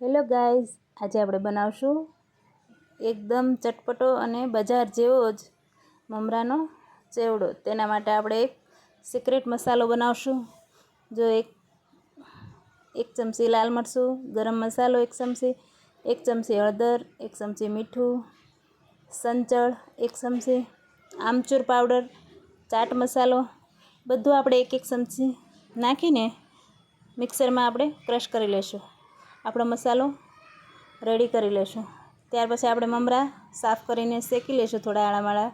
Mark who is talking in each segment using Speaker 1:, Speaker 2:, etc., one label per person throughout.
Speaker 1: Hello guys, આજે આપણે બનાવશું એકદમ ચટપટો અને બજાર જેવો જ મમરાનો ચેવડો. તેના માટે આપણે એક સિક્રેટ મસાલો બનાવશું. જો એક એક ચમચી લાલ મરચું, ગરમ મસાલો એક ચમચી એક ચમચી હળદર, એક ચમચી મીઠું, સંચળ એક ચમચી, આમચૂર પાવડર, ચાટ મસાલો, બધું આપણે એક એક ચમચી નાખીને મિક્સરમાં આપણે ક્રશ કરી લઈશું આપણો મસાલો રેડી કરી લઈશું ત્યાર પછી આપણે મમરા સાફ કરીને શેકી લઈશું થોડા આળામાળા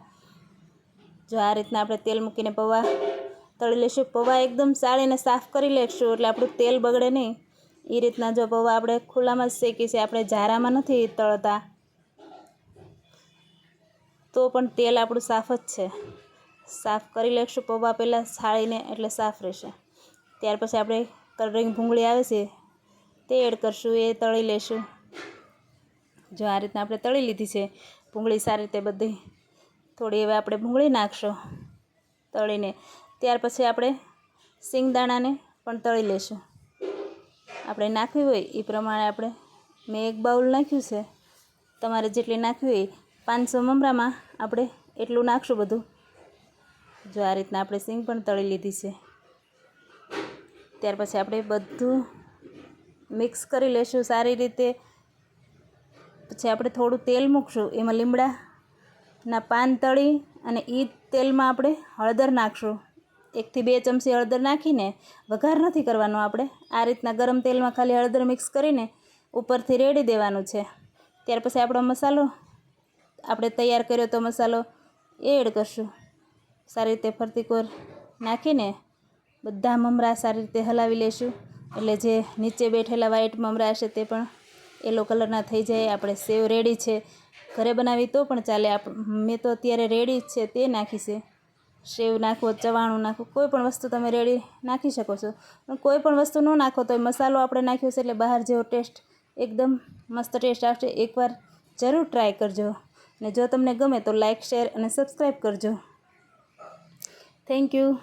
Speaker 1: જો આ રીતના આપણે તેલ મૂકીને પૌવા તળી લઈશું પૌવા એકદમ સાળીને સાફ કરી લઈશું એટલે આપણું તેલ બગડે નહીં. એ રીતના જો પૌવા આપણે ખુલ્લામાં જ શેકી છે, આપણે ઝારામાં નથી તળતા. તો પણ તેલ આપણું સાફ જ છે. સાફ કરી લઈશું પૌવા પહેલાં સાળીને એટલે સાફ રહેશે. ત્યાર પછી આપણે કલરિંગ ભૂંગળી આવે છે તે એડ કરશું, એ તળી લેશું. જો આ રીતના આપણે તળી લીધી છે, ભૂંગળી સારી રીતે બધી. થોડી હવે આપણે ભૂંગળી નાખશું તળીને. ત્યાર પછી આપણે સિંગદાણાને પણ તળી લેશું. આપણે નાખવી હોય એ પ્રમાણે આપણે, મેં એક બાઉલ નાખ્યું છે, તમારે જેટલી નાખવી હોય પાંચસો મમરામાં આપણે એટલું નાખશું બધું. જો આ રીતના આપણે સિંગ પણ તળી લીધી છે. ત્યાર પછી આપણે બધું મિક્સ કરી લેશું સારી રીતે. પછી આપણે થોડું તેલ મૂકશું, એમાં લીમડાના પાન તળી અને એ તેલમાં આપણે હળદર નાખશું. એકથી બે ચમચી હળદર નાખીને વઘાર નથી કરવાનો આપણે. આ રીતના ગરમ તેલમાં ખાલી હળદર મિક્સ કરીને ઉપરથી રેડી દેવાનું છે. ત્યાર પછી આપણો મસાલો, આપણે તૈયાર કર્યો તો મસાલો એડ કરશું. સારી રીતે ફરતી કોર નાખીને બધા મમરા સારી રીતે હલાવી લેશું. એટલે જે નીચે બેઠેલા વ્હાઈટ મમરા હશે તે પણ યલો કલરના થઈ જાય. આપણે સેવ રેડી છે. ઘરે બનાવી તો પણ ચાલે. આપ, મેં તો અત્યારે રેડી જ છે તે નાખી છે. સેવ નાખો, ચવાણું નાખો, કોઈ પણ વસ્તુ તમે રેડી નાખી શકો છો. પણ કોઈ પણ વસ્તુ ન નાખો તો મસાલો આપણે નાખ્યો છે એટલે બહાર જેવો ટેસ્ટ એકદમ મસ્ત ટેસ્ટ આવશે. એકવાર જરૂર ટ્રાય કરજો. અને જો તમને ગમે તો લાઇક શેર અને સબસ્ક્રાઈબ કરજો. Thank you